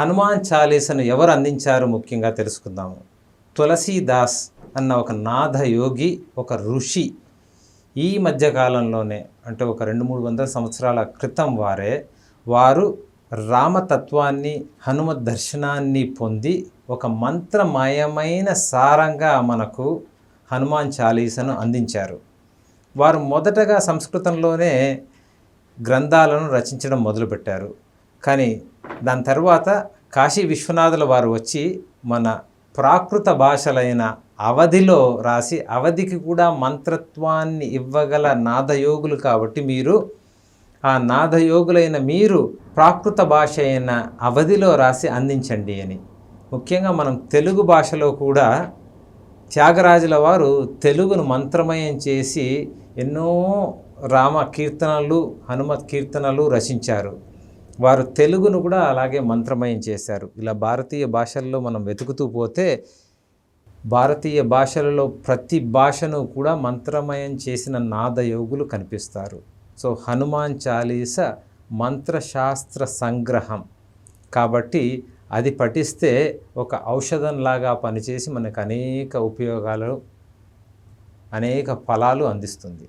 హనుమాన్ చాలీసను ఎవరు అందించారు ముఖ్యంగా తెలుసుకుందాము. తులసీదాస్ అన్న ఒక నాథ యోగి ఒక ఋషి ఈ మధ్యకాలంలోనే అంటే ఒక రెండు మూడు వందల సంవత్సరాల క్రితం వారే వారు రామతత్వాన్ని హనుమత్ దర్శనాన్ని పొంది ఒక మంత్రమయమైన సారంగా మనకు హనుమాన్ చాలీసను అందించారు. వారు మొదటగా సంస్కృతంలోనే గ్రంథాలను రచించడం మొదలుపెట్టారు. కానీ దాని తర్వాత కాశీ విశ్వనాథుల వారు వచ్చి మన ప్రాకృత భాషలైన అవధిలో రాసి అవధికి కూడా మంత్రత్వాన్ని ఇవ్వగల నాదయోగులు కాబట్టి మీరు ఆ నాదయోగులైన మీరు ప్రాకృత భాష అయిన అవధిలో రాసి అందించండి అని. ముఖ్యంగా మనం తెలుగు భాషలో కూడా త్యాగరాజుల వారు తెలుగును మంత్రమయం చేసి ఎన్నో రామ కీర్తనలు హనుమత్ కీర్తనలు రచించారు. వారు తెలుగును కూడా అలాగే మంత్రమయం చేశారు. ఇలా భారతీయ భాషల్లో మనం వెతుకుతూ పోతే భారతీయ భాషలలో ప్రతి భాషను కూడా మంత్రమయం చేసిన నాదయోగులు కనిపిస్తారు. సో హనుమాన్ చాలీస మంత్రశాస్త్ర సంగ్రహం. కాబట్టి అది పఠిస్తే ఒక ఔషధంలాగా పనిచేసి మనకు అనేక ఉపయోగాలు అనేక ఫలాలు అందిస్తుంది.